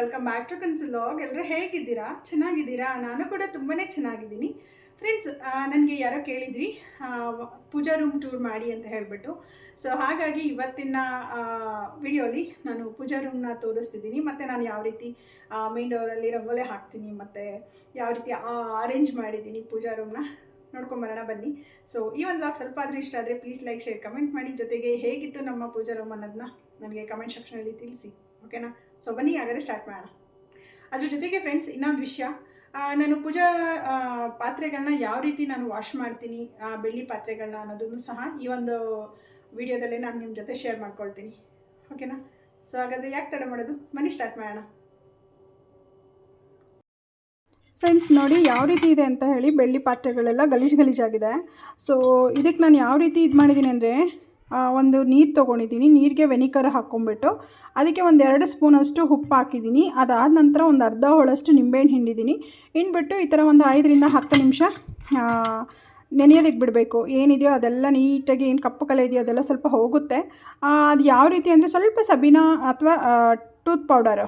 Welcome back to ಕನ್ಸುಲಾಗ್ ಎಲ್ಲರೂ ಹೇಗಿದ್ದೀರಾ? ಚೆನ್ನಾಗಿದ್ದೀರಾ? ನಾನು ಕೂಡ ತುಂಬಾ ಚೆನ್ನಾಗಿದ್ದೀನಿ. ಫ್ರೆಂಡ್ಸ್ ನನಗೆ ಯಾರೋ ಕೇಳಿದ್ರಿ ಪೂಜಾ ರೂಮ್ ಟೂರ್ ಮಾಡಿ ಅಂತ ಹೇಳಿಬಿಟ್ಟು. ಸೊ ಹಾಗಾಗಿ ಇವತ್ತಿನ ವಿಡಿಯೋಲಿ ನಾನು ಪೂಜಾ ರೂಮ್ನ ತೋರಿಸ್ತಿದ್ದೀನಿ. ಮತ್ತು ನಾನು ಯಾವ ರೀತಿ ಮೇನ್ ಡೋರಲ್ಲಿ ರಂಗೋಲೆ ಹಾಕ್ತೀನಿ, ಮತ್ತು ಯಾವ ರೀತಿ ಅರೇಂಜ್ ಮಾಡಿದ್ದೀನಿ ಪೂಜಾ ರೂಮ್ನ ನೋಡ್ಕೊಂಬರೋಣ ಬನ್ನಿ. ಸೊ ಈ ಒಂದು ಲಾಗ್ ಸ್ವಲ್ಪ ಆದರೂ ಇಷ್ಟ ಆದರೆ ಪ್ಲೀಸ್ ಲೈಕ್ ಶೇರ್ ಕಮೆಂಟ್ ಮಾಡಿ. ಜೊತೆಗೆ ಹೇಗಿತ್ತು ನಮ್ಮ ಪೂಜಾ ರೂಮ್ ಅನ್ನೋದನ್ನ ನನಗೆ ಕಮೆಂಟ್ ಸೆಕ್ಷನಲ್ಲಿ ತಿಳಿಸಿ. ಓಕೆನಾ ಸೊ ಬನ್ನಿ, ಹಾಗಾದರೆ ಸ್ಟಾರ್ಟ್ ಮಾಡೋಣ. ಅದ್ರ ಜೊತೆಗೆ ಫ್ರೆಂಡ್ಸ್ ಇನ್ನೊಂದು ವಿಷಯ. ನಾನು ಪೂಜಾ ಪಾತ್ರೆಗಳನ್ನ ಯಾವ ರೀತಿ ನಾನು ವಾಶ್ ಮಾಡ್ತೀನಿ ಬೆಳ್ಳಿ ಪಾತ್ರೆಗಳನ್ನ ಅನ್ನೋದನ್ನು ಸಹ ಈ ಒಂದು ವಿಡಿಯೋದಲ್ಲೇ ನಾನು ನಿಮ್ಮ ಜೊತೆ ಶೇರ್ ಮಾಡ್ಕೊಳ್ತೀನಿ. ಓಕೆನಾ ಸೊ ಹಾಗಾದರೆ ಯಾಕೆ ತಡ ಮಾಡೋದು? ಬನ್ನಿ ಸ್ಟಾರ್ಟ್ ಮಾಡೋಣ. ಫ್ರೆಂಡ್ಸ್ ನೋಡಿ, ಯಾವ ರೀತಿ ಇದೆ ಅಂತ ಹೇಳಿ ಬೆಳ್ಳಿ ಪಾತ್ರೆಗಳೆಲ್ಲ ಗಲೀಜು ಗಲೀಜಾಗಿದೆ. ಸೊ ಇದಕ್ಕೆ ನಾನು ಯಾವ ರೀತಿ ಇದು ಮಾಡಿದ್ದೀನಿ ಅಂದರೆ ಒಂದು ನೀರು ತೊಗೊಂಡಿದ್ದೀನಿ. ನೀರಿಗೆ ವೆನಿಕರ್ ಹಾಕ್ಕೊಂಬಿಟ್ಟು ಅದಕ್ಕೆ ಒಂದು ಎರಡು ಸ್ಪೂನಷ್ಟು ಉಪ್ಪು ಹಾಕಿದ್ದೀನಿ. ಅದಾದ ನಂತರ ಒಂದು ಅರ್ಧ ಹೋಳಷ್ಟು ನಿಂಬೆಹಣ್ಣು ಹಿಂಡಿದ್ದೀನಿ. ಹಿಂಡ್ಬಿಟ್ಟು ಈ ಥರ ಒಂದು ಐದರಿಂದ ಹತ್ತು ನಿಮಿಷ ನೆನೆಯೋದಕ್ಕೆ ಬಿಡಬೇಕು ಏನಿದೆಯೋ ಅದೆಲ್ಲ ನೀಟಾಗಿ ಏನು ಕಪ್ಪು ಕಲೆ ಇದೆಯೋ ಅದೆಲ್ಲ ಸ್ವಲ್ಪ ಹೋಗುತ್ತೆ. ಅದು ಯಾವ ರೀತಿ ಅಂದರೆ ಸ್ವಲ್ಪ ಸಬೀನ ಅಥವಾ ಟೂತ್ ಪೌಡರ್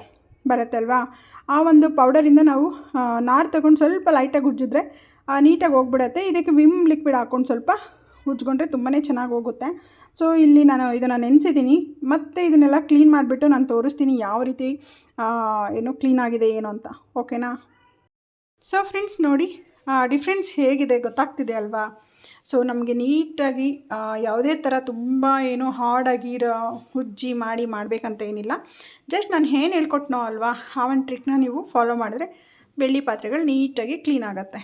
ಬರುತ್ತಲ್ವಾ ಆ ಒಂದು ಪೌಡರಿಂದ ನಾವು ನಾರು ತಗೊಂಡು ಸ್ವಲ್ಪ ಲೈಟಾಗಿ ಉಜ್ಜಿದ್ರೆ ನೀಟಾಗಿ ಹೋಗ್ಬಿಡತ್ತೆ. ಇದಕ್ಕೆ ವಿಮ್ ಲಿಕ್ವಿಡ್ ಹಾಕ್ಕೊಂಡು ಸ್ವಲ್ಪ ಉಜ್ಕೊಂಡ್ರೆ ತುಂಬಾ ಚೆನ್ನಾಗಿ ಹೋಗುತ್ತೆ. ಸೊ ಇಲ್ಲಿ ನಾನು ಇದನ್ನು ನೆನೆಸಿದ್ದೀನಿ ಮತ್ತು ಇದನ್ನೆಲ್ಲ ಕ್ಲೀನ್ ಮಾಡಿಬಿಟ್ಟು ನಾನು ತೋರಿಸ್ತೀನಿ ಯಾವ ರೀತಿ ಏನು ಕ್ಲೀನ್ ಆಗಿದೆ, ಏನು ಅಂತ. ಓಕೆನಾ ಸೊ ಫ್ರೆಂಡ್ಸ್ ನೋಡಿ ಡಿಫ್ರೆನ್ಸ್ ಹೇಗಿದೆ ಗೊತ್ತಾಗ್ತಿದೆ ಅಲ್ವಾ? ಸೊ ನಮಗೆ ನೀಟಾಗಿ ಯಾವುದೇ ಥರ ತುಂಬ ಏನು ಹಾರ್ಡಾಗಿ ಉಜ್ಜಿ ಮಾಡಿ ಮಾಡಬೇಕಂತ ಏನಿಲ್ಲ. ಜಸ್ಟ್ ನಾನು ಏನು ಹೇಳ್ಕೊಟ್ನೋ ಅಲ್ವಾ, ಆ ಒಂದು ಟ್ರಿಕ್ನ ನೀವು ಫಾಲೋ ಮಾಡಿದ್ರೆ ಬೆಳ್ಳಿ ಪಾತ್ರೆಗಳು ನೀಟಾಗಿ ಕ್ಲೀನ್ ಆಗುತ್ತೆ.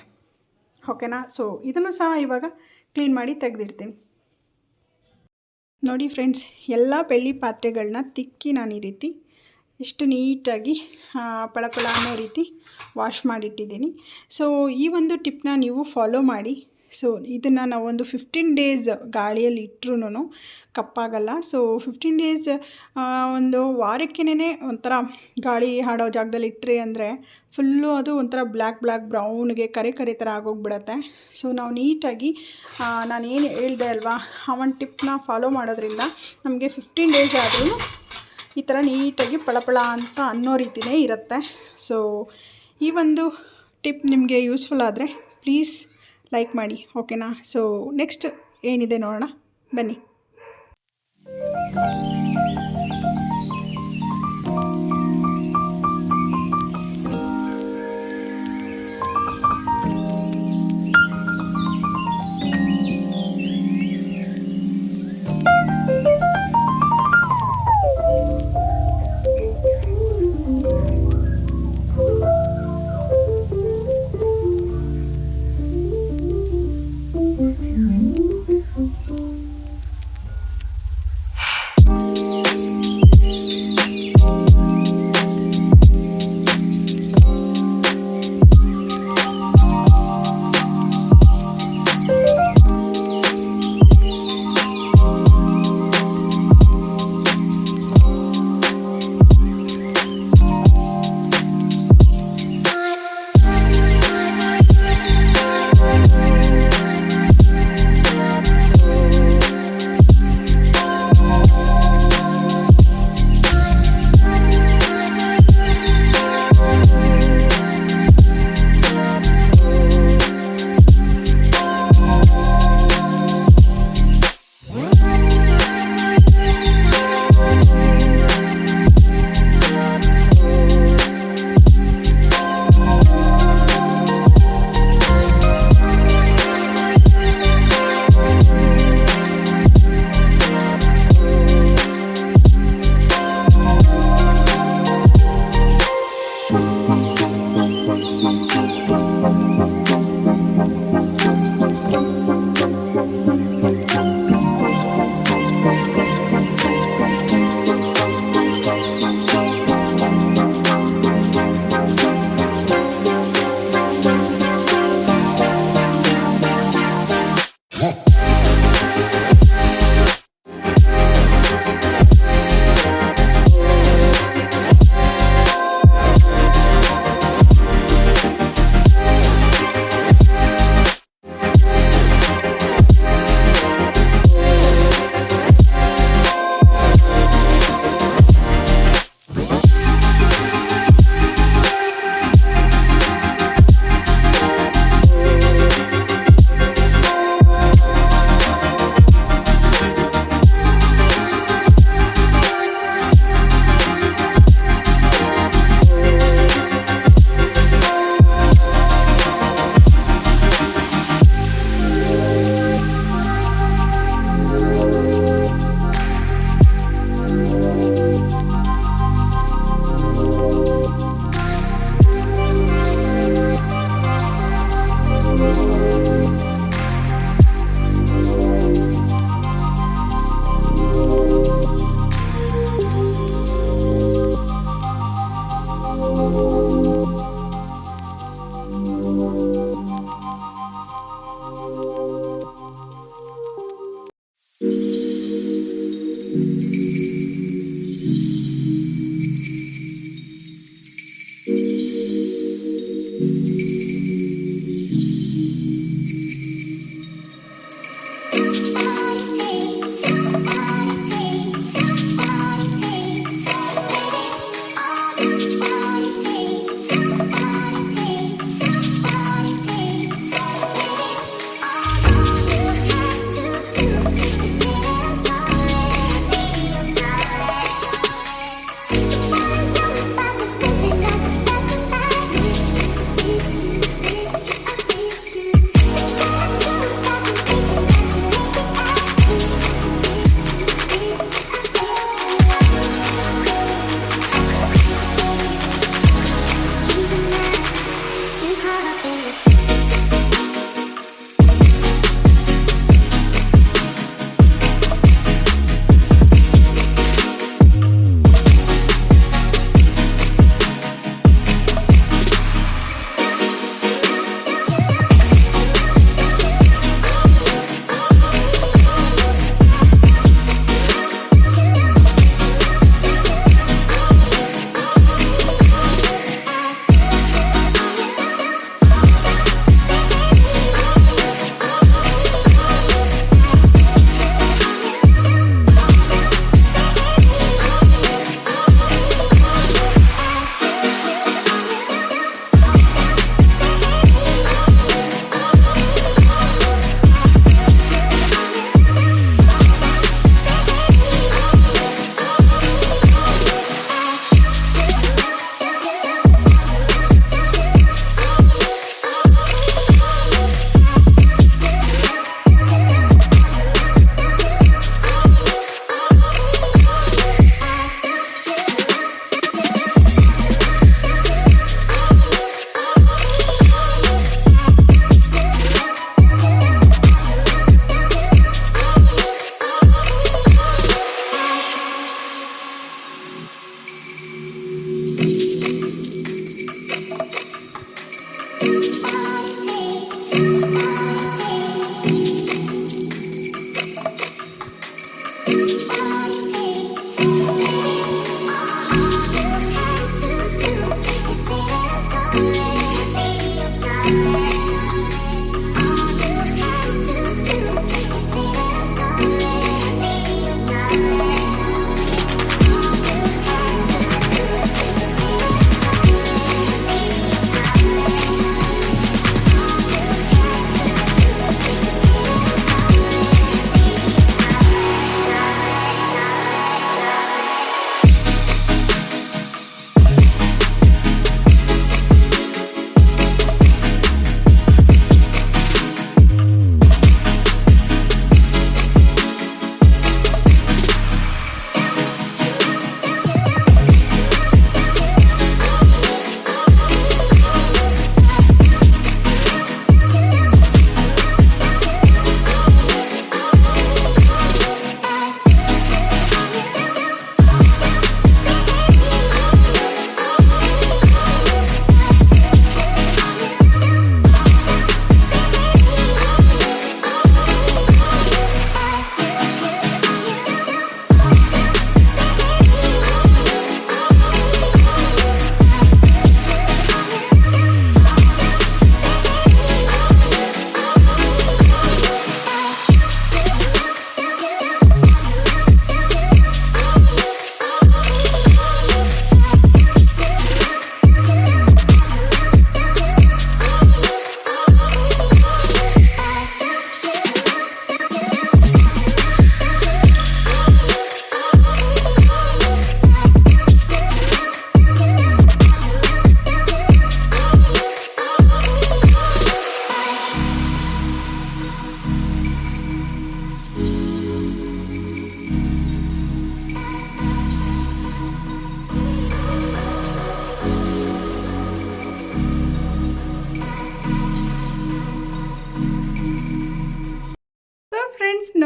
ಓಕೆನಾ ಸೊ ಇದನ್ನು ಸಹ ಇವಾಗ ಕ್ಲೀನ್ ಮಾಡಿ ತೆಗೆದಿಡ್ತೀನಿ. ನೋಡಿ ಫ್ರೆಂಡ್ಸ್, ಎಲ್ಲ ಬೆಳ್ಳಿ ಪಾತ್ರೆಗಳನ್ನ ತಿಕ್ಕಿ ನಾನು ಈ ರೀತಿ ಎಷ್ಟು ನೀಟಾಗಿ ಪಳಪಳ ಅನ್ನೋ ರೀತಿ ವಾಶ್ ಮಾಡಿಟ್ಟಿದ್ದೀನಿ. ಸೊ ಈ ಒಂದು ಟಿಪ್ನ ನೀವು ಫಾಲೋ ಮಾಡಿ. ಸೊ ಇದನ್ನು ನಾವು ಒಂದು ಫಿಫ್ಟೀನ್ ಡೇಸ್ ಗಾಳಿಯಲ್ಲಿ ಇಟ್ರೂ ಕಪ್ಪಾಗಲ್ಲ. ಸೊ ಫಿಫ್ಟೀನ್ ಡೇಸ್ ಒಂದು ವಾರಕ್ಕೇನೆ ಒಂಥರ ಗಾಳಿ ಹಾಡೋ ಜಾಗದಲ್ಲಿ ಇಟ್ಟರೆ ಅಂದರೆ ಫುಲ್ಲು ಅದು ಒಂಥರ ಬ್ಲ್ಯಾಕ್ ಬ್ಲ್ಯಾಕ್ ಬ್ರೌನ್ಗೆ ಕರೆ ಕರೆ ಥರ ಆಗೋಗ್ಬಿಡತ್ತೆ. ಸೊ ನಾವು ನೀಟಾಗಿ ನಾನು ಏನು ಹೇಳಿದೆ ಅಲ್ವಾ ಆ ಒಂದು ಟಿಪ್ನ ಫಾಲೋ ಮಾಡೋದ್ರಿಂದ ನಮಗೆ ಫಿಫ್ಟೀನ್ ಡೇಸ್ ಆದ್ರೂ ಈ ಥರ ನೀಟಾಗಿ ಪಳಪಳ ಅಂತ ಅನ್ನೋ ರೀತಿಯೇ ಇರುತ್ತೆ. ಸೊ ಈ ಒಂದು ಟಿಪ್ ನಿಮಗೆ ಯೂಸ್ಫುಲ್ ಆದರೆ ಪ್ಲೀಸ್ ಲೈಕ್ ಮಾಡಿ ಓಕೆನಾ ಸೊ ನೆಕ್ಸ್ಟ್ ಏನಿದೆ ನೋಡೋಣ ಬನ್ನಿ.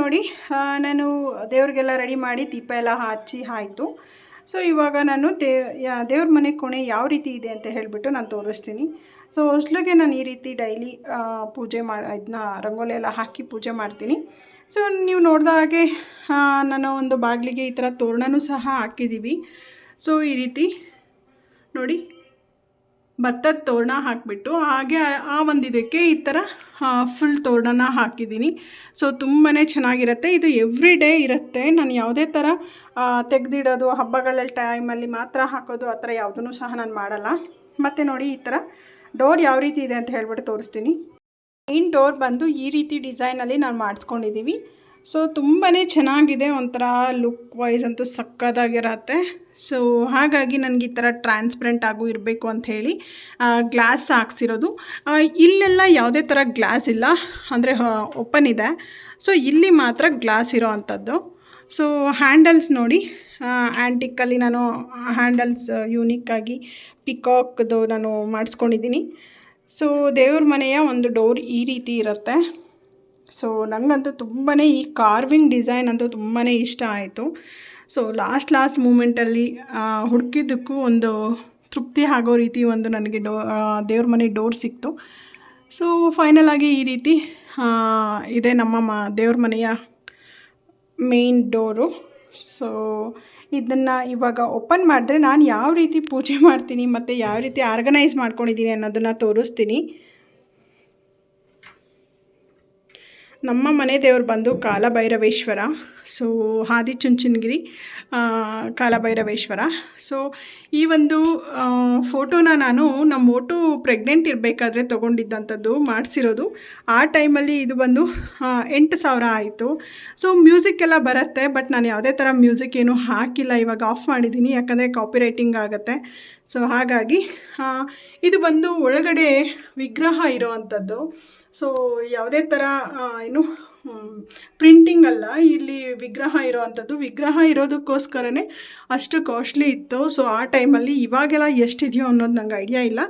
ನೋಡಿ ನಾನು ದೇವ್ರಿಗೆಲ್ಲ ರೆಡಿ ಮಾಡಿ ದೀಪ ಎಲ್ಲ ಹಚ್ಚಿ ಆಯಿತು. ಸೊ ಇವಾಗ ನಾನು ದೇ ದೇವ್ರ ಮನೆ ಕೋಣೆ ಯಾವ ರೀತಿ ಇದೆ ಅಂತ ಹೇಳಿಬಿಟ್ಟು ನಾನು ತೋರಿಸ್ತೀನಿ. ಸೊ ಹೊಸ್ಲಿಗೆ ನಾನು ಈ ರೀತಿ ಡೈಲಿ ಪೂಜೆ ಮಾಡಿ ಇದನ್ನ ರಂಗೋಲಿ ಎಲ್ಲ ಹಾಕಿ ಪೂಜೆ ಮಾಡ್ತೀನಿ. ಸೊ ನೀವು ನೋಡಿದ ಹಾಗೆ ನಾನು ಒಂದು ಬಾಗಿಲಿಗೆ ಈ ಥರ ತೋರಣನೂ ಸಹ ಹಾಕಿದ್ದೀವಿ. ಸೊ ಈ ರೀತಿ ನೋಡಿ. ಭತ್ತದ ತೋರಣ ಹಾಕಿಬಿಟ್ಟು ಹಾಗೆ ಆ- ಒಂದು ಇದಕ್ಕೆ ಈ ಥರ ಫುಲ್ ತೋರಣನ ಹಾಕಿದ್ದೀನಿ. ಸೊ ತುಂಬಾ ಚೆನ್ನಾಗಿರುತ್ತೆ. ಇದು ಎವ್ರಿ ಡೇ ಇರುತ್ತೆ. ನಾನು ಯಾವುದೇ ಥರ ತೆಗೆದಿಡೋದು ಹಬ್ಬಗಳಲ್ಲಿ ಟೈಮಲ್ಲಿ ಮಾತ್ರ ಹಾಕೋದು, ಆ ಥರ ಯಾವುದೂ ಸಹ ನಾನು ಮಾಡಲ್ಲ. ಮತ್ತು ನೋಡಿ ಈ ಥರ ಡೋರ್ ಯಾವ ರೀತಿ ಇದೆ ಅಂತ ಹೇಳ್ಬಿಟ್ಟು ತೋರಿಸ್ತೀನಿ. ಮೇನ್ ಡೋರ್ ಬಂದು ಈ ರೀತಿ ಡಿಸೈನಲ್ಲಿ ನಾನು ಮಾಡಿಸ್ಕೊಂಡಿದ್ದೀವಿ ಸೊ ತುಂಬಾ ಚೆನ್ನಾಗಿದೆ ಒಂಥರ ಲುಕ್ ವೈಸ್ ಅಂತೂ ಸಕ್ಕತ್ತಾಗಿರತ್ತೆ. ಸೊ ಹಾಗಾಗಿ ನನಗೆ ಈ ಥರ ಟ್ರಾನ್ಸ್ಪರೆಂಟ್ ಆಗು ಇರಬೇಕು ಅಂತ ಹೇಳಿ ಗ್ಲಾಸ್ ಹಾಕ್ಸಿರೋದು. ಇಲ್ಲೆಲ್ಲ ಯಾವುದೇ ಥರ ಗ್ಲಾಸ್ ಇಲ್ಲ. ಅಂದರೆ ಓಪನ್ ಇದೆ. ಸೊ ಇಲ್ಲಿ ಮಾತ್ರ ಗ್ಲಾಸ್ ಇರೋ ಅಂಥದ್ದು. ಸೊ ಹ್ಯಾಂಡಲ್ಸ್ ನೋಡಿ ಆ್ಯಂಟಿಕ್ಕಲ್ಲಿ ನಾನು ಹ್ಯಾಂಡಲ್ಸ್ ಯೂನಿಕ್ಕಾಗಿ ಪಿಕಾಕ್ದು ನಾನು ಮಾಡಿಸ್ಕೊಂಡಿದ್ದೀನಿ. ಸೊ ದೇವ್ರ ಮನೆಯ ಒಂದು ಡೋರ್ ಈ ರೀತಿ ಇರುತ್ತೆ. ಸೊ ನನಗಂತೂ ತುಂಬಾ ಈ ಕಾರ್ವಿಂಗ್ ಡಿಸೈನ್ ಅಂತೂ ತುಂಬಾ ಇಷ್ಟ ಆಯಿತು. ಸೊ ಲಾಸ್ಟ್ ಲಾಸ್ಟ್ ಮೂಮೆಂಟಲ್ಲಿ ಹುಡುಕಿದ್ದಕ್ಕೂ ಒಂದು ತೃಪ್ತಿ ಆಗೋ ರೀತಿ ಒಂದು ನನಗೆ ಡೋ ದೇವ್ರ ಮನೆ ಡೋರ್ ಸಿಕ್ತು. ಸೊ ಫೈನಲ್ ಆಗಿ ಈ ರೀತಿ ಇದೆ ನಮ್ಮ ಮ, ದೇವ್ರ ಮನೆಯ ಮೇನ್ ಡೋರು ಸೊ ಇದನ್ನು ಇವಾಗ ಓಪನ್ ಮಾಡಿದ್ರೆ ನಾನು ಯಾವ ರೀತಿ ಪೂಜೆ ಮಾಡ್ತೀನಿ ಮತ್ತು ಯಾವ ರೀತಿ ಆರ್ಗನೈಸ್ ಮಾಡ್ಕೊಂಡಿದ್ದೀನಿ ಅನ್ನೋದನ್ನು ತೋರಿಸ್ತೀನಿ. ನಮ್ಮ ಮನೆ ದೇವರು ಬಂದು ಕಾಲಭೈರವೇಶ್ವರ. ಸೊ ಆದಿಚುಂಚನಗಿರಿ ಕಾಲಭೈರವೇಶ್ವರ ಸೊ ಈ ಒಂದು ಫೋಟೋನ ನಾನು ನಮ್ಮ ಮೋಟು ಪ್ರೆಗ್ನೆಂಟ್ ಇರಬೇಕಾದ್ರೆ ತೊಗೊಂಡಿದ್ದಂಥದ್ದು ಮಾಡಿಸಿರೋದು. ಆ ಟೈಮಲ್ಲಿ ಇದು ಬಂದು ಎಂಟು ಸಾವಿರ ಆಯಿತು. ಸೊ ಮ್ಯೂಸಿಕ್ ಎಲ್ಲ ಬರುತ್ತೆ ಬಟ್ ನಾನು ಯಾವುದೇ ಥರ ಮ್ಯೂಸಿಕ್ ಏನು ಹಾಕಿಲ್ಲ. ಇವಾಗ ಆಫ್ ಮಾಡಿದ್ದೀನಿ ಯಾಕಂದರೆ ಕಾಪಿ ರೈಟಿಂಗ್ ಆಗುತ್ತೆ. ಸೊ ಹಾಗಾಗಿ ಇದು ಬಂದು ಒಳಗಡೆ ವಿಗ್ರಹ ಇರೋವಂಥದ್ದು. ಸೊ ಯಾವುದೇ ಥರ ಏನು ಪ್ರಿಂಟಿಂಗ್ ಅಲ್ಲ, ಇಲ್ಲಿ ವಿಗ್ರಹ ಇರೋವಂಥದ್ದು. ವಿಗ್ರಹ ಇರೋದಕ್ಕೋಸ್ಕರನೇ ಅಷ್ಟು ಕಾಸ್ಟ್ಲಿ ಇತ್ತು. ಸೊ ಆ ಟೈಮಲ್ಲಿ ಇವಾಗೆಲ್ಲ ಎಷ್ಟಿದೆಯೋ ಅನ್ನೋದು ನಂಗೆ ಐಡಿಯಾ ಇಲ್ಲ.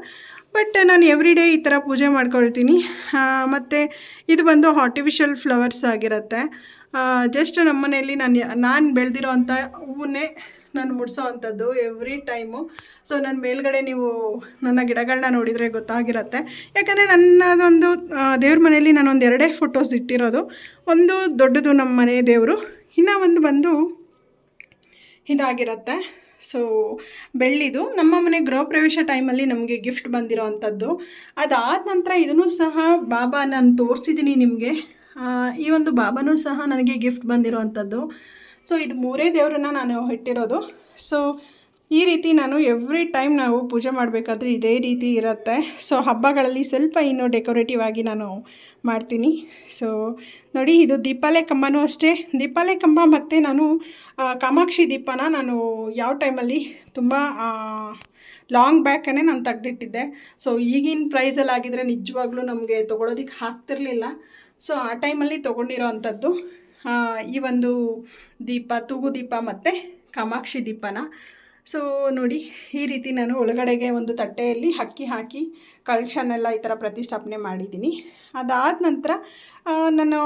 ಬಟ್ ನಾನು ಎವ್ರಿ ಡೇ ಈ ಥರ ಪೂಜೆ ಮಾಡ್ಕೊಳ್ತೀನಿ. ಮತ್ತು ಇದು ಬಂದು ಆರ್ಟಿಫಿಷಿಯಲ್ ಫ್ಲವರ್ಸ್ ಆಗಿರುತ್ತೆ. ಜಸ್ಟ್ ನಮ್ಮ ಮನೆಯಲ್ಲಿ ನಾನು ನಾನು ಬೆಳೆದಿರೋ ಅಂಥ ಹೂವನ್ನೇ ನಾನು ಮುಡಿಸೋ ಅಂಥದ್ದು ಎವ್ರಿ ಟೈಮು ಸೊ ನನ್ನ ಮೇಲ್ಗಡೆ ನೀವು ನನ್ನ ಗಿಡಗಳನ್ನ ನೋಡಿದರೆ ಗೊತ್ತಾಗಿರುತ್ತೆ. ಯಾಕಂದರೆ ನನ್ನದೊಂದು ದೇವ್ರ ಮನೆಯಲ್ಲಿ ನಾನೊಂದು ಎರಡೇ ಫೋಟೋಸ್ ಇಟ್ಟಿರೋದು. ಒಂದು ದೊಡ್ಡದು ನಮ್ಮ ಮನೆ ದೇವರು, ಇನ್ನೂ ಒಂದು ಬಂದು ಇದಾಗಿರುತ್ತೆ. ಸೊ ಬೆಳ್ಳಿದು ನಮ್ಮ ಮನೆ ಗೃಹ ಪ್ರವೇಶ ಟೈಮಲ್ಲಿ ನಮಗೆ ಗಿಫ್ಟ್ ಬಂದಿರೋ ಅಂಥದ್ದು. ಅದಾದ ನಂತರ ಇದನ್ನು ಸಹ ಬಾಬಾ ನಾನು ತೋರಿಸಿದ್ದೀನಿ ನಿಮಗೆ. ಈ ಒಂದು ಬಾಬಾನೂ ಸಹ ನನಗೆ ಗಿಫ್ಟ್ ಬಂದಿರೋ ಅಂಥದ್ದು. ಸೊ ಇದು ಮೂರೇ ದೇವರನ್ನ ನಾನು ಇಟ್ಟಿರೋದು ಸೊ ಈ ರೀತಿ ನಾನು ಎವ್ರಿ ಟೈಮ್ ನಾವು ಪೂಜೆ ಮಾಡಬೇಕಾದ್ರೆ ಇದೇ ರೀತಿ ಇರುತ್ತೆ. ಸೊ ಹಬ್ಬಗಳಲ್ಲಿ ಸ್ವಲ್ಪ ಇನ್ನೂ ಡೆಕೋರೇಟಿವ್ ಆಗಿ ನಾನು ಮಾಡ್ತೀನಿ. ಸೊ ನೋಡಿ, ಇದು ದೀಪಾಲೆ ಕಂಬನೂ ಅಷ್ಟೇ. ದೀಪಾಲೆ ಕಂಬ ಮತ್ತು ನಾನು ಕಾಮಾಕ್ಷಿ ದೀಪನ ನಾನು ಯಾವ ಟೈಮಲ್ಲಿ ತುಂಬ ಲಾಂಗ್ ಬ್ಯಾಕನ್ನೇ ನಾನು ತೆಗೆದಿಟ್ಟಿದ್ದೆ. ಸೊ ಈಗಿನ ಪ್ರೈಸಲ್ಲಿ ಆಗಿದ್ರೆ ನಿಜವಾಗ್ಲೂ ನಮಗೆ ತೊಗೊಳೋದಕ್ಕೆ ಆಗ್ತಿರ್ಲಿಲ್ಲ. ಸೊ ಆ ಟೈಮಲ್ಲಿ ತೊಗೊಂಡಿರೋ ಅಂಥದ್ದು. ಈ ಒಂದು ದೀಪ, ತೂಗು ದೀಪ ಮತ್ತು ಕಾಮಾಕ್ಷಿ ದೀಪನ. ಸೊ ನೋಡಿ, ಈ ರೀತಿ ನಾನು ಒಳಗಡೆಗೆ ಒಂದು ತಟ್ಟೆಯಲ್ಲಿ ಅಕ್ಕಿ ಹಾಕಿ ಕಳಶನೆಲ್ಲ ಈ ಥರ ಪ್ರತಿಷ್ಠಾಪನೆ ಮಾಡಿದ್ದೀನಿ. ಅದಾದ ನಂತರ ನಾನು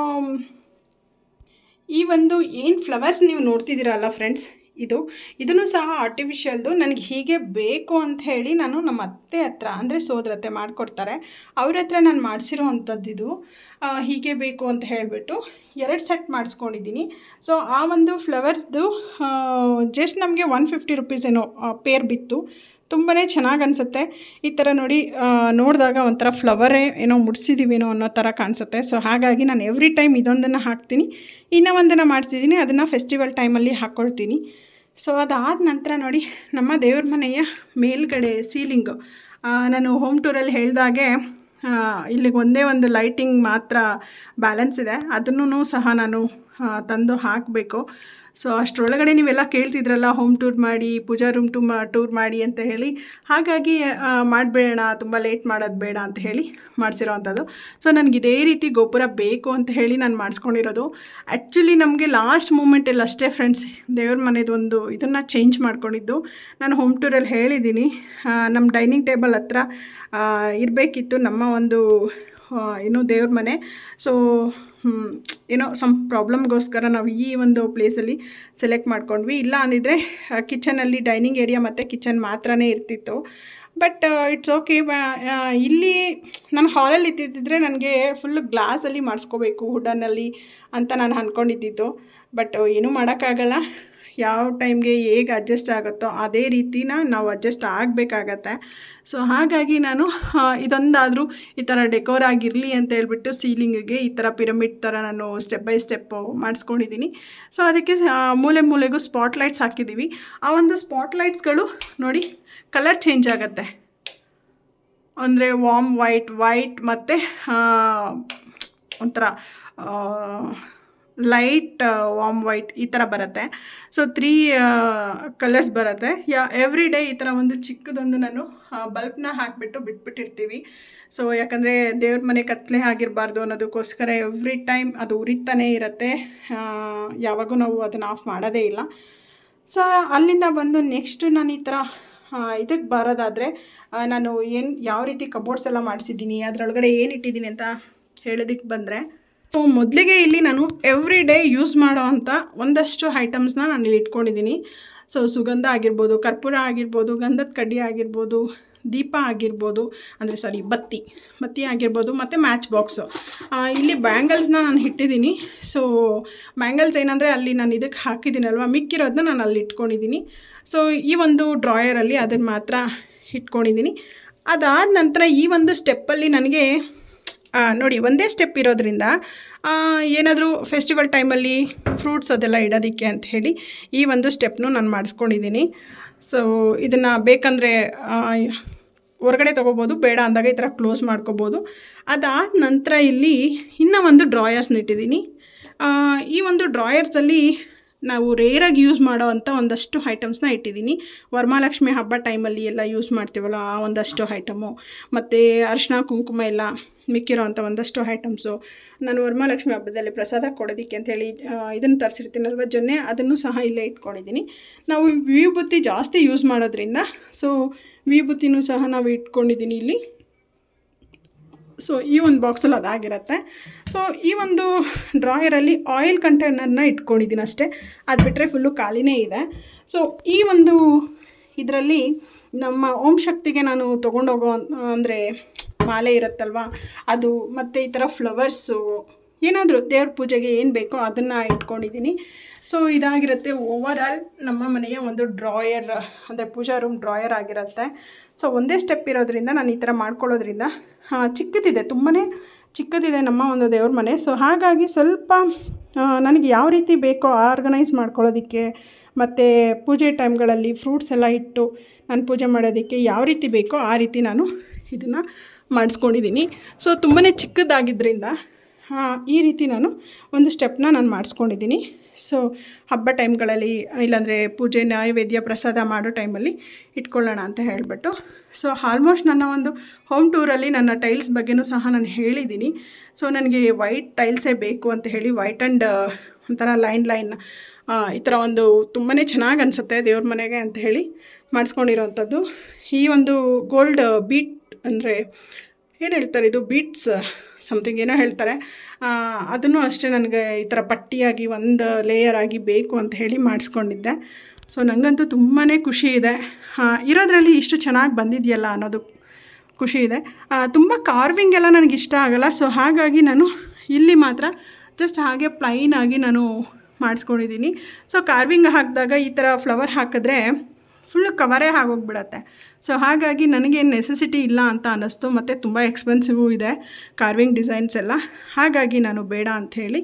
ಈ ಒಂದು ಏನು ಫ್ಲವರ್ಸ್ ನೀವು ನೋಡ್ತಿದ್ದೀರಲ್ಲ ಫ್ರೆಂಡ್ಸ್ ಇದು. ಇದನ್ನು ಸಹ ಆರ್ಟಿಫಿಷಿಯಲ್ದು ನನಗೆ ಹೀಗೆ ಬೇಕು ಅಂತ ಹೇಳಿ ನಾನು ನಮ್ಮ ಅತ್ತೆ ಹತ್ರ, ಅಂದರೆ ಸೋದರತ್ತೆ ಮಾಡಿಕೊಡ್ತಾರೆ. ಅವ್ರ ಹತ್ರ ನಾನು ಮಾಡಿಸಿರೋ ಅಂಥದ್ದು ಇದು ಹೀಗೆ ಬೇಕು ಅಂತ ಹೇಳಿಬಿಟ್ಟು ಎರಡು ಸೆಟ್ ಮಾಡಿಸ್ಕೊಂಡಿದ್ದೀನಿ. ಸೊ ಆ ಒಂದು ಫ್ಲವರ್ಸ್ದು ಜಸ್ಟ್ ನಮಗೆ ಒನ್ ಫಿಫ್ಟಿ ರುಪೀಸ್ ಏನೋ ಪೇರ್ ಬಿತ್ತು. ತುಂಬಾ ಚೆನ್ನಾಗಿ ಅನಿಸುತ್ತೆ. ಈ ಥರ ನೋಡಿ ನೋಡಿದಾಗ ಒಂಥರ ಫ್ಲವರೇ ಏನೋ ಮುಡಿಸಿದ್ದೀವೇನೋ ಅನ್ನೋ ಥರ ಕಾಣಿಸುತ್ತೆ. ಸೊ ಹಾಗಾಗಿ ನಾನು ಎವ್ರಿ ಟೈಮ್ ಇದೊಂದನ್ನು ಹಾಕ್ತೀನಿ. ಇನ್ನೂ ಒಂದನ್ನು ಮಾಡ್ತಿದ್ದೀನಿ ಅದನ್ನು ಫೆಸ್ಟಿವಲ್ ಟೈಮಲ್ಲಿ ಹಾಕ್ಕೊಳ್ತೀನಿ ಸೊ ಅದಾದ ನಂತರ ನೋಡಿ, ನಮ್ಮ ದೇವ್ರ ಮನೆಯ ಮೇಲ್ಗಡೆ ಸೀಲಿಂಗು ನಾನು ಹೋಮ್ ಟೂರಲ್ಲಿ ಹೇಳಿದಾಗೆ ಇಲ್ಲಿಗೆ ಒಂದೇ ಒಂದು ಲೈಟಿಂಗ್ ಮಾತ್ರ ಬ್ಯಾಲೆನ್ಸ್ ಇದೆ. ಅದನ್ನು ಸಹ ನಾನು ತಂದು ಹಾಕಬೇಕು. ಸೊ ಅಷ್ಟರೊಳಗಡೆ ನೀವೆಲ್ಲ ಕೇಳ್ತಿದ್ರಲ್ಲ ಹೋಮ್ ಟೂರ್ ಮಾಡಿ, ಪೂಜಾ ರೂಮ್ ಟು ಟೂರ್ ಮಾಡಿ ಅಂತ ಹೇಳಿ, ಹಾಗಾಗಿ ಮಾಡಬೇಡ ತುಂಬ ಲೇಟ್ ಮಾಡೋದು ಬೇಡ ಅಂತ ಹೇಳಿ ಮಾಡಿಸಿರೋ ಅಂಥದ್ದು ಸೊ ನನಗೆ ಇದೇ ರೀತಿ ಗೋಪುರ ಬೇಕು ಅಂತ ಹೇಳಿ ನಾನು ಮಾಡಿಸ್ಕೊಂಡಿರೋದು. ಆ್ಯಕ್ಚುಲಿ ನಮಗೆ ಲಾಸ್ಟ್ ಮೂಮೆಂಟಲ್ಲಿ ಅಷ್ಟೇ ಫ್ರೆಂಡ್ಸ್ ದೇವ್ರ ಮನೆದು ಒಂದು ಇದನ್ನು ಚೇಂಜ್ ಮಾಡ್ಕೊಂಡಿದ್ದು. ನಾನು ಹೋಮ್ ಟೂರಲ್ಲಿ ಹೇಳಿದ್ದೀನಿ. ನಮ್ಮ ಡೈನಿಂಗ್ ಟೇಬಲ್ ಹತ್ರ ಇರಬೇಕಿತ್ತು ನಮ್ಮ ಒಂದು ಏನು ದೇವ್ರ ಮನೆ. ಸೊ ಏನೋ ಸಮ್ ಪ್ರಾಬ್ಲಮ್ಗೋಸ್ಕರ ನಾವು ಈ ಒಂದು ಪ್ಲೇಸಲ್ಲಿ ಸೆಲೆಕ್ಟ್ ಮಾಡ್ಕೊಂಡ್ವಿ. ಇಲ್ಲ ಅಂದಿದ್ರೆ ಕಿಚನಲ್ಲಿ ಡೈನಿಂಗ್ ಏರಿಯಾ ಮತ್ತು ಕಿಚನ್ ಮಾತ್ರನೇ ಇರ್ತಿತ್ತು. ಬಟ್ ಇಟ್ಸ್ ಓಕೆ ಇಲ್ಲಿ ನಾನು ಹಾಲಲ್ಲಿ ಇದ್ದಿದ್ದರೆ ನನಗೆ ಫುಲ್ ಗ್ಲಾಸಲ್ಲಿ ಮಾಡಿಸ್ಕೋಬೇಕು ವುಡನ್ನಲ್ಲಿ ಅಂತ ನಾನು ಅಂದ್ಕೊಂಡಿದ್ದಿದ್ದು ಬಟ್ ಏನೂ ಮಾಡೋಕ್ಕಾಗಲ್ಲ. ಯಾವ ಟೈಮ್ಗೆ ಹೇಗೆ ಅಡ್ಜಸ್ಟ್ ಆಗುತ್ತೋ ಅದೇ ರೀತಿನ ನಾವು ಅಡ್ಜಸ್ಟ್ ಆಗಬೇಕಾಗತ್ತೆ. ಸೊ ಹಾಗಾಗಿ ನಾನು ಇದೊಂದಾದರೂ ಈ ಥರ ಡೆಕೋರ್ ಆಗಿರಲಿ ಅಂತ ಹೇಳ್ಬಿಟ್ಟು ಸೀಲಿಂಗಿಗೆ ಈ ಥರ ಪಿರಮಿಡ್ ಥರ ನಾನು ಸ್ಟೆಪ್ ಬೈ ಸ್ಟೆಪ್ಪು ಮಾಡಿಸ್ಕೊಂಡಿದ್ದೀನಿ. ಸೊ ಅದಕ್ಕೆ ಮೂಲೆ ಮೂಲೆಗೂ ಸ್ಪಾಟ್ ಲೈಟ್ಸ್ ಹಾಕಿದ್ದೀವಿ. ಆ ಒಂದು ಸ್ಪಾಟ್ ಲೈಟ್ಸ್ಗಳು ನೋಡಿ ಕಲರ್ ಚೇಂಜ್ ಆಗುತ್ತೆ. ಅಂದರೆ ವಾಮ್ ವೈಟ್ ವೈಟ್ ಮತ್ತು ಒಂಥರ ಲೈಟ್ ವಾಮ್ ವೈಟ್ ಈ ಥರ ಬರುತ್ತೆ. ಸೊ ತ್ರೀ ಕಲರ್ಸ್ ಬರುತ್ತೆ. ಯಾ ಎವ್ರಿ ಡೇ ಈ ಥರ ಒಂದು ಚಿಕ್ಕದೊಂದು ನಾನು ಬಲ್ಬ್ನ ಹಾಕಿಬಿಟ್ಟು ಬಿಟ್ಬಿಟ್ಟಿರ್ತೀವಿ. ಸೊ ಯಾಕಂದರೆ ದೇವ್ರ ಮನೆ ಕತ್ಲೆ ಆಗಿರಬಾರ್ದು ಅನ್ನೋದಕ್ಕೋಸ್ಕರ ಎವ್ರಿ ಟೈಮ್ ಅದು ಉರಿತಾನೇ ಇರುತ್ತೆ. ಯಾವಾಗೂ ನಾವು ಅದನ್ನು ಆಫ್ ಮಾಡೋದೇ ಇಲ್ಲ. ಸೊ ಅಲ್ಲಿಂದ ಬಂದು ನೆಕ್ಸ್ಟ್ ನಾನು ಈ ಥರ ಇದಕ್ಕೆ ಬರೋದಾದರೆ ನಾನು ಏನು, ಯಾವ ರೀತಿ ಕಬೋರ್ಡ್ಸ್ ಎಲ್ಲ ಮಾಡಿಸಿದ್ದೀನಿ, ಅದರೊಳಗಡೆ ಏನು ಇಟ್ಟಿದ್ದೀನಿ ಅಂತ ಹೇಳೋದಕ್ಕೆ ಬಂದರೆ ಸೊ ಮೊದಲಿಗೆ ಇಲ್ಲಿ ನಾನು ಎವ್ರಿ ಡೇ ಯೂಸ್ ಮಾಡೋ ಅಂಥ ಒಂದಷ್ಟು ಐಟಮ್ಸ್ನ ನಾನು ಇಲ್ಲಿ ಇಟ್ಕೊಂಡಿದ್ದೀನಿ ಸೊ ಸುಗಂಧ ಆಗಿರ್ಬೋದು, ಕರ್ಪೂರ ಆಗಿರ್ಬೋದು, ಗಂಧದ ಕಡ್ಡಿ ಆಗಿರ್ಬೋದು, ದೀಪ ಆಗಿರ್ಬೋದು, ಅಂದರೆ ಸಾರಿ ಬತ್ತಿ. ಬತ್ತಿ ಆಗಿರ್ಬೋದು ಮತ್ತು ಮ್ಯಾಚ್ ಬಾಕ್ಸು ಇಲ್ಲಿ ಬ್ಯಾಂಗಲ್ಸ್ನ ನಾನು ಇಟ್ಟಿದ್ದೀನಿ ಸೊ ಬ್ಯಾಂಗಲ್ಸ್ ಏನಂದರೆ ಅಲ್ಲಿ ನಾನು ಇದಕ್ಕೆ ಹಾಕಿದ್ದೀನಲ್ವ ಮಿಕ್ಕಿರೋದನ್ನ ನಾನು ಅಲ್ಲಿ ಇಟ್ಕೊಂಡಿದ್ದೀನಿ ಸೊ ಈ ಒಂದು ಡ್ರಾಯರಲ್ಲಿ ಅದನ್ನು ಮಾತ್ರ ಇಟ್ಕೊಂಡಿದ್ದೀನಿ ಅದಾದ ನಂತರ ಈ ಒಂದು ಸ್ಟೆಪ್ಪಲ್ಲಿ ನನಗೆ ನೋಡಿ, ಒಂದೇ ಸ್ಟೆಪ್ ಇರೋದ್ರಿಂದ ಏನಾದರೂ ಫೆಸ್ಟಿವಲ್ ಟೈಮಲ್ಲಿ ಫ್ರೂಟ್ಸ್ ಅದೆಲ್ಲ ಇಡೋದಕ್ಕೆ ಅಂತ ಹೇಳಿ ಈ ಒಂದು ಸ್ಟೆಪ್ನು ನಾನು ಮಾಡಿಸ್ಕೊಂಡಿದ್ದೀನಿ. ಸೊ ಇದನ್ನು ಬೇಕಂದರೆ ಹೊರಗಡೆ ತೊಗೋಬೋದು, ಬೇಡ ಅಂದಾಗ ಈ ಥರ ಕ್ಲೋಸ್ ಮಾಡ್ಕೋಬೋದು. ಅದಾದ ನಂತರ ಇಲ್ಲಿ ಇನ್ನೂ ಒಂದು ಡ್ರಾಯರ್ಸ್ನ ಇಟ್ಟಿದ್ದೀನಿ. ಈ ಒಂದು ಡ್ರಾಯರ್ಸಲ್ಲಿ ನಾವು ರೇರಾಗಿ ಯೂಸ್ ಮಾಡೋ ಅಂಥ ಒಂದಷ್ಟು ಐಟಮ್ಸ್ನ ಇಟ್ಟಿದ್ದೀನಿ. ವರಮಹಾಲಕ್ಷ್ಮಿ ಹಬ್ಬ ಟೈಮಲ್ಲಿ ಎಲ್ಲ ಯೂಸ್ ಮಾಡ್ತೀವಲ್ಲ ಆ ಒಂದಷ್ಟು ಐಟಮು ಮತ್ತು ಅರಿಶಿನ, ಕುಂಕುಮ ಎಲ್ಲ ಮಿಕ್ಕಿರೋ ಅಂಥ ಒಂದಷ್ಟು ಐಟಮ್ಸು ನಾನು ವರಮಹಾಲಕ್ಷ್ಮಿ ಹಬ್ಬದಲ್ಲಿ ಪ್ರಸಾದ ಕೊಡೋದಕ್ಕೆ ಅಂತೇಳಿ ಇದನ್ನು ತರಿಸಿರ್ತೀನಲ್ವ ಜೊನ್ನೆ. ಅದನ್ನು ಸಹ ಇಲ್ಲೇ ಇಟ್ಕೊಂಡಿದ್ದೀನಿ. ನಾವು ವಿಭೂತಿ ಜಾಸ್ತಿ ಯೂಸ್ ಮಾಡೋದ್ರಿಂದ ಸೊ ವಿಭೂತಿನೂ ಸಹ ನಾವು ಇಟ್ಕೊಂಡಿದ್ದೀನಿ ಇಲ್ಲಿ. ಸೊ ಈ ಒಂದು ಬಾಕ್ಸಲ್ಲಿ ಅದಾಗಿರುತ್ತೆ. ಸೊ ಈ ಒಂದು ಡ್ರಾಯರಲ್ಲಿ ಆಯಿಲ್ ಕಂಟೈನರ್ನ ಇಟ್ಕೊಂಡಿದ್ದೀನಿ ಅಷ್ಟೇ. ಅದು ಬಿಟ್ಟರೆ ಫುಲ್ಲು ಖಾಲಿನೇ ಇದೆ. ಸೊ ಈ ಒಂದು ಇದರಲ್ಲಿ ನಮ್ಮ ಓಂ ಶಕ್ತಿಗೆ ನಾನು ತೊಗೊಂಡೋಗೋ, ಅಂದರೆ ಮಾಲೆ ಇರುತ್ತಲ್ವ? ಅದು ಮತ್ತು ಈ ಥರ ಫ್ಲವರ್ಸು ಏನಾದರೂ ದೇವ್ರ ಪೂಜೆಗೆ ಏನು ಬೇಕೋ ಅದನ್ನು ಇಟ್ಕೊಂಡಿದ್ದೀನಿ ಸೊ ಇದಾಗಿರುತ್ತೆ ಓವರ್ ನಮ್ಮ ಮನೆಯ ಒಂದು ಡ್ರಾಯರ್ ಅಂದರೆ ಪೂಜಾ ರೂಮ್ ಡ್ರಾಯರ್ ಆಗಿರುತ್ತೆ. ಸೊ ಒಂದೇ ಸ್ಟೆಪ್ ಇರೋದ್ರಿಂದ ನಾನು ಈ ಥರ ಮಾಡ್ಕೊಳ್ಳೋದ್ರಿಂದ ಚಿಕ್ಕದಿದೆ ತುಂಬಾ ಚಿಕ್ಕದಿದೆ ನಮ್ಮ ಒಂದು ದೇವ್ರ ಮನೆ. ಸೊ ಹಾಗಾಗಿ ಸ್ವಲ್ಪ ನನಗೆ ಯಾವ ರೀತಿ ಬೇಕೋ ಆರ್ಗನೈಸ್ ಮಾಡ್ಕೊಳ್ಳೋದಕ್ಕೆ, ಮತ್ತು ಪೂಜೆ ಟೈಮ್ಗಳಲ್ಲಿ ಫ್ರೂಟ್ಸ್ ಎಲ್ಲ ಇಟ್ಟು ನಾನು ಪೂಜೆ ಮಾಡೋದಕ್ಕೆ ಯಾವ ರೀತಿ ಬೇಕೋ ಆ ರೀತಿ ನಾನು ಇದನ್ನು ಮಾಡಿಸ್ಕೊಂಡಿದ್ದೀನಿ. ಸೊ ತುಂಬಾ ಚಿಕ್ಕದಾಗಿದ್ದರಿಂದ ಈ ರೀತಿ ನಾನು ಒಂದು ಸ್ಟೆಪ್ನ ನಾನು ಮಾಡಿಸ್ಕೊಂಡಿದ್ದೀನಿ. ಸೊ ಹಬ್ಬ ಟೈಮ್ಗಳಲ್ಲಿ ಇಲ್ಲಾಂದರೆ ಪೂಜೆ, ನೈವೇದ್ಯ, ಪ್ರಸಾದ ಮಾಡೋ ಟೈಮಲ್ಲಿ ಇಟ್ಕೊಳ್ಳೋಣ ಅಂತ ಹೇಳಿಬಿಟ್ಟು. ಸೊ ಆಲ್ಮೋಸ್ಟ್ ನನ್ನ ಒಂದು ಹೋಮ್ ಟೂರಲ್ಲಿ ನನ್ನ ಟೈಲ್ಸ್ ಬಗ್ಗೆನೂ ಸಹ ನಾನು ಹೇಳಿದ್ದೀನಿ. ಸೊ ನನಗೆ ವೈಟ್ ಟೈಲ್ಸೇ ಬೇಕು ಅಂತ ಹೇಳಿ ವೈಟ್ ಆ್ಯಂಡ್ ಒಂಥರ ಲೈನ್ ಲೈನ್ ಈ ಥರ ಒಂದು ತುಂಬಾ ಚೆನ್ನಾಗಿ ಅನಿಸುತ್ತೆ ದೇವ್ರ ಮನೆಗೆ ಅಂತ ಹೇಳಿ ಮಾಡಿಸ್ಕೊಂಡಿರೋವಂಥದ್ದು ಈ ಒಂದು ಗೋಲ್ಡ್ ಬೀಟ್ ಅಂದರೆ ಏನು ಹೇಳ್ತಾರೆ, ಇದು ಬೀಟ್ಸ್ ಸಮಥಿಂಗ್ ಏನೋ ಹೇಳ್ತಾರೆ. ಅದನ್ನು ಅಷ್ಟೇ ನನಗೆ ಈ ಥರ ಪಟ್ಟಿಯಾಗಿ ಒಂದು ಲೇಯರ್ ಆಗಿ ಬೇಕು ಅಂತ ಹೇಳಿ ಮಾಡಿಸ್ಕೊಂಡಿದ್ದೆ. ಸೊ ನನಗಂತೂ ತುಂಬಾ ಖುಷಿ ಇದೆ. ಇರೋದ್ರಲ್ಲಿ ಇಷ್ಟು ಚೆನ್ನಾಗಿ ಬಂದಿದೆಯಲ್ಲ ಅನ್ನೋದು ಖುಷಿ ಇದೆ. ತುಂಬ ಕಾರ್ವಿಂಗ್ ಎಲ್ಲ ನನಗೆ ಇಷ್ಟ ಆಗಲ್ಲ. ಸೊ ಹಾಗಾಗಿ ನಾನು ಇಲ್ಲಿ ಮಾತ್ರ ಜಸ್ಟ್ ಹಾಗೆ ಪ್ಲೈನ್ ಆಗಿ ನಾನು ಮಾಡಿಸ್ಕೊಂಡಿದ್ದೀನಿ. ಸೊ ಕಾರ್ವಿಂಗ್ ಹಾಕಿದಾಗ ಈ ಥರ ಫ್ಲವರ್ ಹಾಕಿದ್ರೆ ಫುಲ್ ಕವರೇ ಆಗೋಗ್ಬಿಡತ್ತೆ. ಸೊ ಹಾಗಾಗಿ ನನಗೆ ನೆಸೆಸಿಟಿ ಇಲ್ಲ ಅಂತ ಅನ್ನಿಸ್ತು, ಮತ್ತು ತುಂಬ ಎಕ್ಸ್ಪೆನ್ಸಿವು ಇದೆ ಕಾರ್ವಿಂಗ್ ಡಿಸೈನ್ಸ್ ಎಲ್ಲ. ಹಾಗಾಗಿ ನಾನು ಬೇಡ ಅಂಥೇಳಿ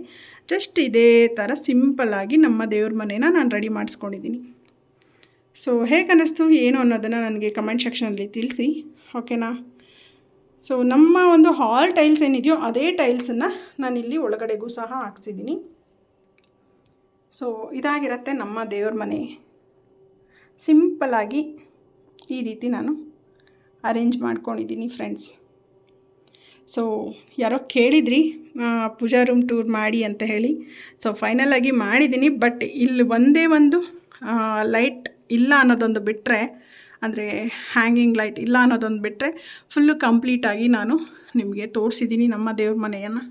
ಜಸ್ಟ್ ಇದೇ ಥರ ಸಿಂಪಲ್ಲಾಗಿ ನಮ್ಮ ದೇವ್ರ ಮನೇನ ನಾನು ರೆಡಿ ಮಾಡಿಸ್ಕೊಂಡಿದ್ದೀನಿ ಸೊ ಹೇಗೆ ಅನ್ನಿಸ್ತು, ಏನು ಅನ್ನೋದನ್ನು ನನಗೆ ಕಮೆಂಟ್ ಸೆಕ್ಷನಲ್ಲಿ ತಿಳಿಸಿ ಓಕೆನಾ ಸೊ ನಮ್ಮ ಒಂದು ಹಾಲ್ ಟೈಲ್ಸ್ ಏನಿದೆಯೋ ಅದೇ ಟೈಲ್ಸನ್ನು ನಾನಿಲ್ಲಿ ಒಳಗಡೆಗೂ ಸಹ ಹಾಕ್ಸಿದ್ದೀನಿ ಸೊ ಇದಾಗಿರುತ್ತೆ ನಮ್ಮ ದೇವ್ರ ಮನೆ. ಸಿಂಪಲ್ಲಾಗಿ ಈ ರೀತಿ ನಾನು ಅರೇಂಜ್ ಮಾಡ್ಕೊಂಡಿದ್ದೀನಿ ಫ್ರೆಂಡ್ಸ್. ಸೊ, ಯಾರೋ ಕೇಳಿದ್ರಿ ಪೂಜಾ ರೂಮ್ ಟೂರ್ ಮಾಡಿ ಅಂತ ಹೇಳಿ. ಸೊ ಫೈನಲಾಗಿ ಮಾಡಿದ್ದೀನಿ ಬಟ್ ಇಲ್ಲಿ ಒಂದೇ ಒಂದು ಲೈಟ್ ಇಲ್ಲ ಅನ್ನೋದೊಂದು ಬಿಟ್ಟರೆ ಅಂದರೆ ಹ್ಯಾಂಗಿಂಗ್ ಲೈಟ್ ಇಲ್ಲ ಅನ್ನೋದೊಂದು ಬಿಟ್ಟರೆ ಫುಲ್ಲು ಕಂಪ್ಲೀಟಾಗಿ ನಾನು ನಿಮಗೆ ತೋರಿಸಿದ್ದೀನಿ ನಮ್ಮ ದೇವ್ರ ಮನೆಯನ್ನು.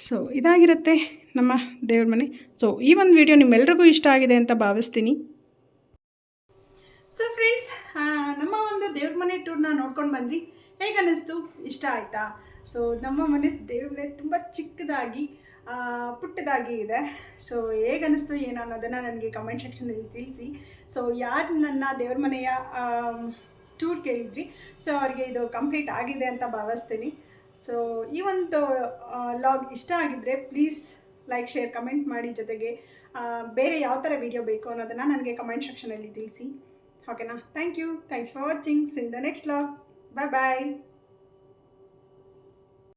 ಸೊ ಇದಾಗಿರುತ್ತೆ. ನಮ್ಮ ದೇವ್ರ ಮನೆ. ಸೊ ಈ ಒಂದು ವಿಡಿಯೋ ನಿಮ್ಮೆಲ್ರಿಗೂ ಇಷ್ಟ ಆಗಿದೆ ಅಂತ ಭಾವಿಸ್ತೀನಿ. ಸೊ ಫ್ರೆಂಡ್ಸ್ ನಮ್ಮ ಒಂದು ದೇವ್ರ ಮನೆ ಟೂರ್ನ ನೋಡ್ಕೊಂಡು ಬಂದ್ವಿ. ಹೇಗನ್ನಿಸ್ತು ಇಷ್ಟ ಆಯಿತಾ? ಸೊ ನಮ್ಮ ಮನೆ ದೇವ್ರ ಮನೆ ತುಂಬ ಚಿಕ್ಕದಾಗಿ ಪುಟ್ಟದಾಗಿ ಇದೆ. ಸೊ ಹೇಗನ್ನಿಸ್ತು ಏನು ಅನ್ನೋದನ್ನು ನನಗೆ ಕಮೆಂಟ್ ಸೆಕ್ಷನಲ್ಲಿ ತಿಳಿಸಿ. ಸೊ ಯಾರು ನನ್ನ ದೇವ್ರ ಮನೆಯ ಟೂರ್ ಕೇಳಿದ್ರಿ? ಸೊ ಅವ್ರಿಗೆ ಇದು ಕಂಪ್ಲೀಟ್ ಆಗಿದೆ ಅಂತ ಭಾವಿಸ್ತೀನಿ. ಸೊ ಈ ಒಂದು ಲಾಗ್ ಇಷ್ಟ ಆಗಿದ್ದರೆ ಪ್ಲೀಸ್ ಲೈಕ್ ಶೇರ್ ಕಮೆಂಟ್ ಮಾಡಿ ಜೊತೆಗೆ ಬೇರೆ ಯಾವ ಥರ ವಿಡಿಯೋ ಬೇಕು ಅನ್ನೋದನ್ನು ನನಗೆ ಕಮೆಂಟ್ ಸೆಕ್ಷನಲ್ಲಿ ತಿಳಿಸಿ. ಓಕೆನಾ thank you thanks for watching see in the next log bye bye